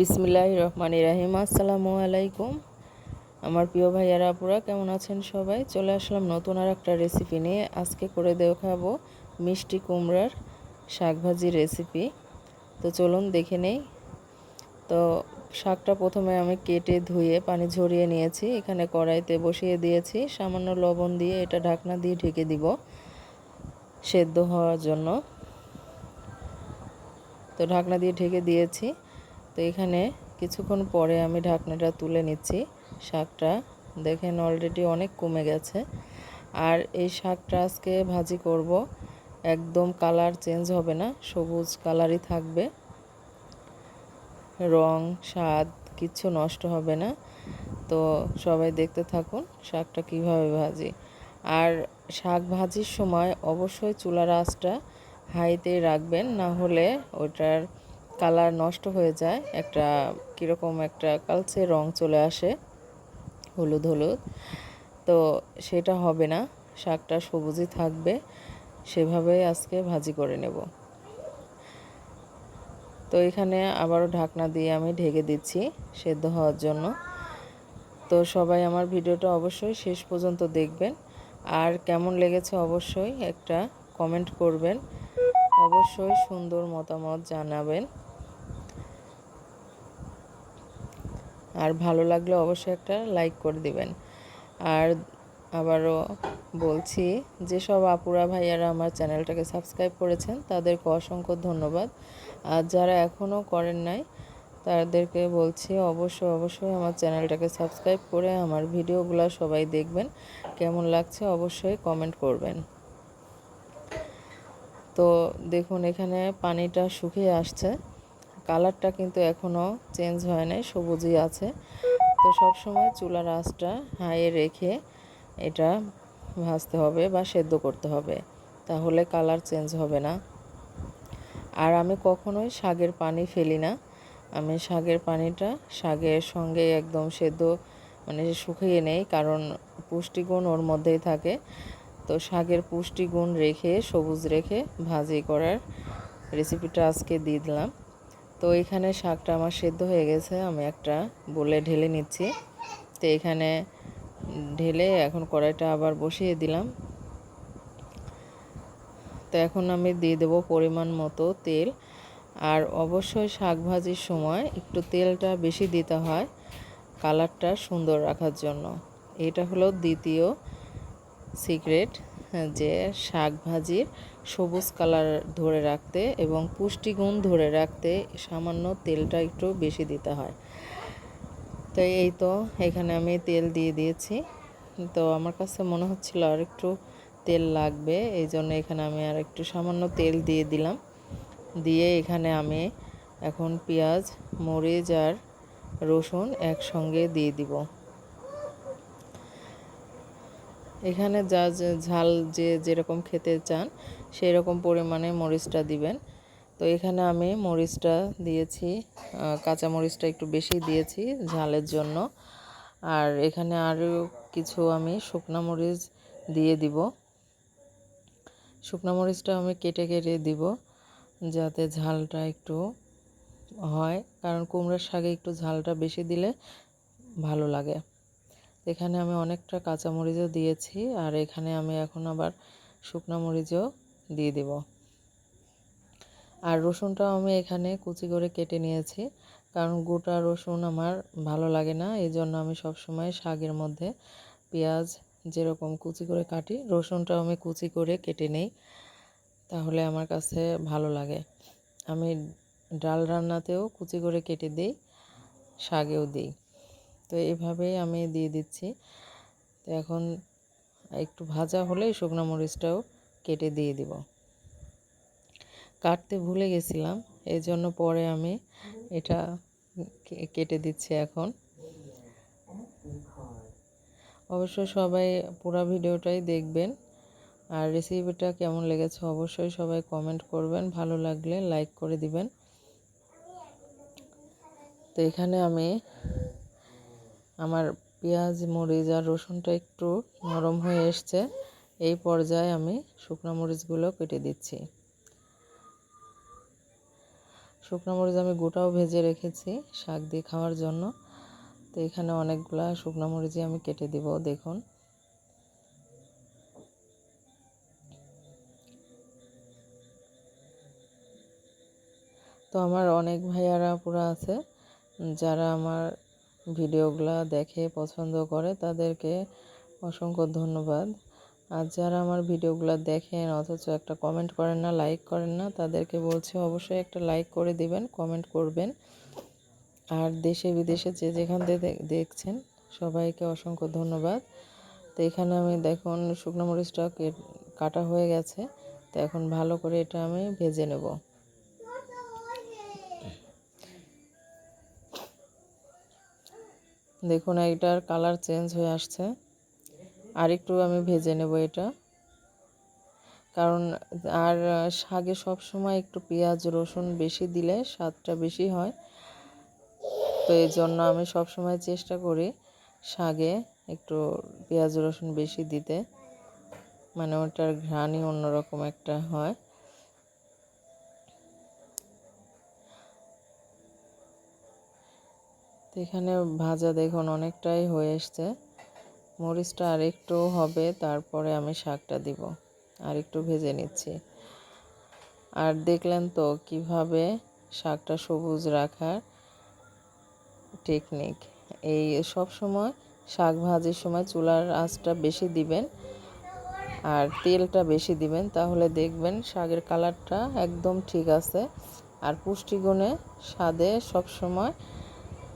বিসমিল্লাহ রহমান রাহিম আসসালামু আলাইকুম আমার প্রিয় ভাইয়ারা, আপুরা, কেমন আছেন সবাই? চলে আসলাম নতুন আর একটা রেসিপি নিয়ে। আজকে করে দেখাবো মিষ্টি কুমড়ার শাকভাজি রেসিপি তো চলুন দেখে নেই। তো শাকটা প্রথমে আমি কেটে ধুয়ে পানি ঝরিয়ে নিয়েছি। এখানে কড়াইতে বসিয়ে দিয়েছি। সামান্য লবণ দিয়ে এটা ঢাকনা দিয়ে ঢেকে দিব সেদ্ধ হওয়ার জন্য। তো ঢাকনা দিয়ে ঢেকে দিয়েছি। তো এখানে কিছুক্ষণ পরে আমি ঢাকনাটা তুলে নিচ্ছি। শাকটা দেখেন অলরেডি অনেক কমে গেছে। আর এই শাকটা আজকে ভাজি করব, একদম কালার চেঞ্জ হবে না, সবুজ কালারই থাকবে। রং, স্বাদ কিচ্ছু নষ্ট হবে না। তো সবাই দেখতে থাকুন শাকটা কীভাবে ভাজি। আর শাক ভাজির সময় অবশ্যই চুলার আঁচটা হাইতে রাখবেন, না হলে ওটার কালার নষ্ট হয়ে যায়, একটা কীরকম একটা কালচে রং চলে আসে, হলুদ হলুদ। তো সেটা হবে না, শাকটা সবুজই থাকবে, সেভাবেই আজকে ভাজি করে নেব। তো এখানে আবারও ঢাকনা দিয়ে আমি ঢেকে দিচ্ছি সেদ্ধ হওয়ার জন্য। তো সবাই আমার ভিডিওটা অবশ্যই শেষ পর্যন্ত দেখবেন। আর কেমন লেগেছে অবশ্যই একটা কমেন্ট করবেন। অবশ্যই সুন্দর মতামত জানাবেন। আর ভালো লাগলে অবশ্যই একটা লাইক করে দিবেন। আর আবারও বলছি যেসব আপুরা, ভাইয়ারা আমার চ্যানেলটাকে সাবস্ক্রাইব করেছেন, তাদেরকে অসংখ্য ধন্যবাদ। আর যারা এখনও করেন নাই, তাদেরকে বলছি অবশ্যই অবশ্যই আমার চ্যানেলটাকে সাবস্ক্রাইব করে আমার ভিডিওগুলো সবাই দেখবেন। কেমন লাগছে অবশ্যই কমেন্ট করবেন। তো দেখুন, এখানে পানিটা শুকিয়ে আসছে। কালারটা কিন্তু এখনও চেঞ্জ হয় নাই, সবুজই আছে। তো সব সময় চুলার আঁচটা হাইয়ে রেখে এটা ভাজতে হবে বা সেদ্ধ করতে হবে, তাহলে কালার চেঞ্জ হবে না। আর আমি কখনোই শাকের পানি ফেলি না। আমি শাকের পানিটা শাকের সঙ্গে একদম সেদ্ধ মানে শুকিয়ে নেই, কারণ পুষ্টিগুণ ওর মধ্যেই থাকে। তো শাকের পুষ্টিগুণ রেখে, সবুজ রেখে ভাজি করার রেসিপিটা আজকে দিয়ে দিলাম। তো এখানে শাকটা আমার সেদ্ধ হয়ে গেছে, আমি একটা বলে ঢেলে নিচ্ছি। তো এখানে ঢেলে এখন কড়াইটা আবার বসিয়ে দিলাম। তো এখন আমি দিয়ে দেবো পরিমাণ মতো তেল। আর অবশ্যই শাক ভাজির সময় একটু তেলটা বেশি দিতে হয় কালারটা সুন্দর রাখার জন্য। এটা হলো দ্বিতীয় সিক্রেট, যে শাক ভাজির সবুজ কালার ধরে রাখতে এবং পুষ্টিগুণ ধরে রাখতে সামান্য তেলটা একটু বেশি দিতে হয়। তো এই তো, এখানে আমি তেল দিয়ে দিয়েছি। তো আমার কাছে মনে হচ্ছিল আর একটু তেল লাগবে, এই জন্য এখানে আমি আর একটু সামান্য তেল দিয়ে দিলাম। দিয়ে এখানে আমি এখন পেঁয়াজ, মরিচ আর রসুন একসঙ্গে দিয়ে দিব। এখানে যা ঝাল যে যেরকম খেতে চান সেই রকম পরিমাণে মরিচটা দিবেন। তো এখানে আমি মরিচটা দিয়েছি কাঁচা মরিচটা একটু বেশি দিয়েছি ঝালের জন্য। আর এখানে আরও কিছু আমি শুকনা মরিচ দিয়ে দিব। শুকনা মরিচটা আমি কেটে কেটে দিব, যাতে ঝালটা একটু হয়। কারণ কুমড়োর শাকে একটু ঝালটা বেশি দিলে ভালো লাগে। এখানে আমি অনেকটা কাঁচামরিচও দিয়েছি আর এখানে আমি এখন আবার শুকনো মরিচও দিয়ে দেব। আর রসুনটাও আমি এখানে কুচি করে কেটে নিয়েছি কারণ গোটা রসুন আমার ভালো লাগে না, এই জন্য আমি সবসময় শাকের মধ্যে পেঁয়াজ যেরকম কুচি করে কাটি রসুনটাও আমি কুচি করে কেটে নেই, তাহলে আমার কাছে ভালো লাগে। আমি ডাল রান্নাতেও কুচি করে কেটে দিই, শাকেও দিই। তো এভাবেই আমি দিয়ে দিচ্ছি। তো এখন একটু ভাজা হলেই শুকনো মরিচটাও কেটে দিয়ে দিব। কাটতে ভুলে গেছিলাম এই জন্য পরে আমি এটা কেটে দিচ্ছি এখন। অবশ্য সবাই পুরো ভিডিওটাই দেখবেন। আর রেসিপিটা কেমন লেগেছে অবশ্যই সবাই কমেন্ট করবেন, ভালো লাগলে লাইক করে দিবেন। তো এখানে আমি আমার পেঁয়াজ, মরিচ আর রসুনটা একটু নরম হয়ে এসছে। এই পর্যায়ে আমি শুকনো মরিচগুলো কেটে দিচ্ছি। শুকনো মরিচ আমি গোটাও ভেজে রেখেছি শাক দিয়ে খাওয়ার জন্য। তো এখানে অনেকগুলা শুকনো মরিচই আমি কেটে দিব, দেখুন। তো আমার অনেক ভাইয়ারা পুরো আছে, যারা আমার ভিডিওগুলো দেখে পছন্দ করে তাদেরকে অসংখ্য ধন্যবাদ। আর যারা আমার ভিডিওগুলো দেখেন, অথচ একটা কমেন্ট করেন না লাইক করেন না, তাদেরকে বলছি অবশ্যই একটা লাইক করে দিবেন কমেন্ট করবেন। আর দেশে বিদেশে যে যেখান থেকে দেখছেন, সবাইকে অসংখ্য ধন্যবাদ। তো এখানে আমি দেখুন, শুকনো মরিচটা কাটা হয়ে গেছে। তো এখন ভালো করে এটা আমি ভেজে নেব। দেখুন এটার কালার চেঞ্জ হয়ে আসছে। আর একটু আমি ভেজে নেব এটা। কারণ আর শাকে সব সময় একটু পেঁয়াজ, রসুন বেশি দিলে স্বাদটা বেশি হয়। তো এই জন্য আমি সব সময় চেষ্টা করি শাকে একটু পেঁয়াজ, রসুন বেশি দিতে। মানে ওটার ঘ্রাণই অন্যরকম একটা হয়। এখানে ভাজা দেখুন অনেকটাই হয়ে এসছে। মরিচটা আরেকটু হবে, তারপরে আমি শাকটা দিব। আর একটু ভেজে নিচ্ছি। আর দেখলেন তো কীভাবে শাকটা সবুজ রাখার টেকনিক এই সব সময় শাক ভাজির সময় চুলার আঁচটা বেশি দিবেন আর তেলটা বেশি দিবেন, তাহলে দেখবেন শাকের কালারটা একদম ঠিক আছে। আর পুষ্টিগুণে স্বাদে সব সময়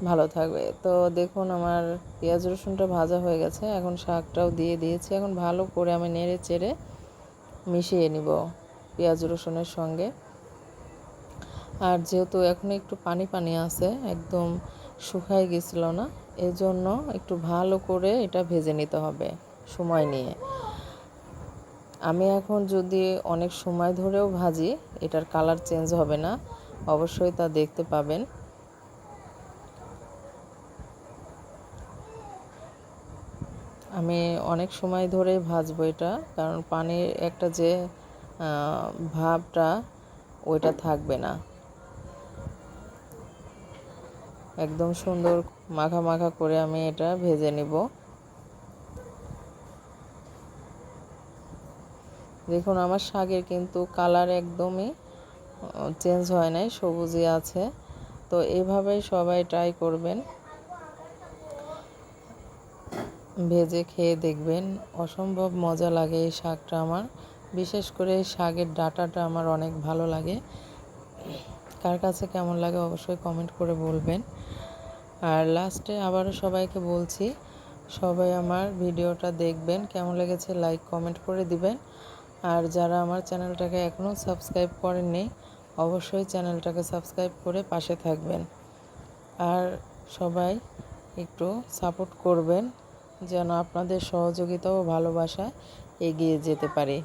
ভালো থাকবে। তো দেখুন আমার পেঁয়াজ রসুনটা ভাজা হয়ে গেছে, এখন শাকটাও দিয়ে দিয়েছি। এখন ভালো করে আমি নেড়ে চেড়ে মিশিয়ে নিব পেঁয়াজ রসুনের সঙ্গে। আর যেহেতু এখন একটু পানি পানি আছে, একদম শুকাই গেছিল না, এজন্য একটু ভালো করে এটা ভেজে নিতে হবে সময় নিয়ে। আমি এখন যদি অনেক সময় ধরেও ভাজি, এটার কালার চেঞ্জ হবে না, অবশ্যই তা দেখতে পাবেন। আমি অনেক সময় ধরে ভাজবো এটা, কারণ পানির একটা যে ভাবটা ওইটা থাকবে না। একদম সুন্দর মাখা মাখা করে আমি এটা ভেজে নিব। দেখুন, আমার শাকের কিন্তু কালার একদমই চেঞ্জ হয় নাই, সবুজই আছে। তো এভাবেই সবাই ট্রাই করবেন। ভেজে খেয়ে দেখবেন অসম্ভব মজা লাগে এই শাকটা আমার। বিশেষ করে এই শাকের ডাটাটা আমার অনেক ভালো লাগে। কার কাছে কেমন লাগে অবশ্যই কমেন্ট করে বলবেন। আর লাস্টে আবারও সবাইকে বলছি, সবাই আমার ভিডিওটা দেখবেন, কেমন লেগেছে লাইক কমেন্ট করে দিবেন। আর যারা আমার চ্যানেলটাকে এখনও সাবস্ক্রাইব করেননি, অবশ্যই চ্যানেলটাকে সাবস্ক্রাইব করে পাশে থাকবেন। আর সবাই একটু সাপোর্ট করবেন। যেন আপনাদের সহযোগিতা ও ভালোবাসায় এগিয়ে যেতে পারি।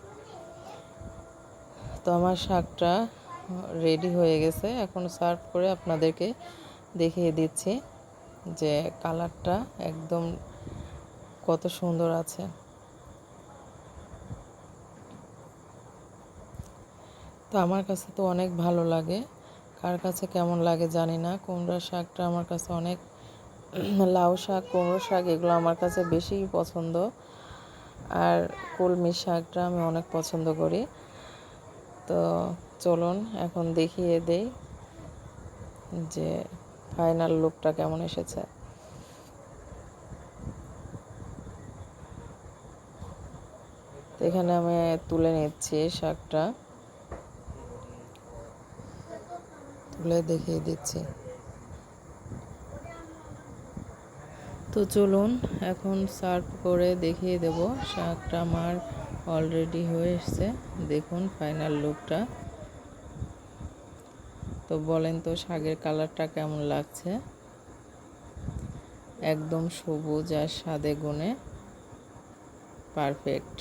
তো আমার শাকটা রেডি হয়ে গেছে। এখন সার্ভ করে আপনাদেরকে দেখিয়ে দিচ্ছি যে কালারটা একদম কত সুন্দর আছে। তো আমার কাছে তো অনেক ভালো লাগে। কার কাছে কেমন লাগে জানি না। কুমড়ার শাকটা আমার কাছে অনেক লাউ শাক, কুমড়ো শাক, এগুলো আমার কাছে বেশি পছন্দ। আর কলমি শাকটা আমি অনেক পছন্দ করি। তো চলুন, এখন দেখিয়ে দেই যে ফাইনাল লুকটা কেমন এসেছে। এখানে আমি তুলে নিচ্ছি শাকটা। তুলে দেখিয়ে দিচ্ছি। তো চলুন এখন সার্ভ করে দেখিয়ে দেব। শাকটা আমার অলরেডি হয়ে এসছে। দেখুন ফাইনাল লুকটা তো বলেন তো শাকের কালারটা কেমন লাগছে? একদম সবুজ আর সাদে গুণে পারফেক্ট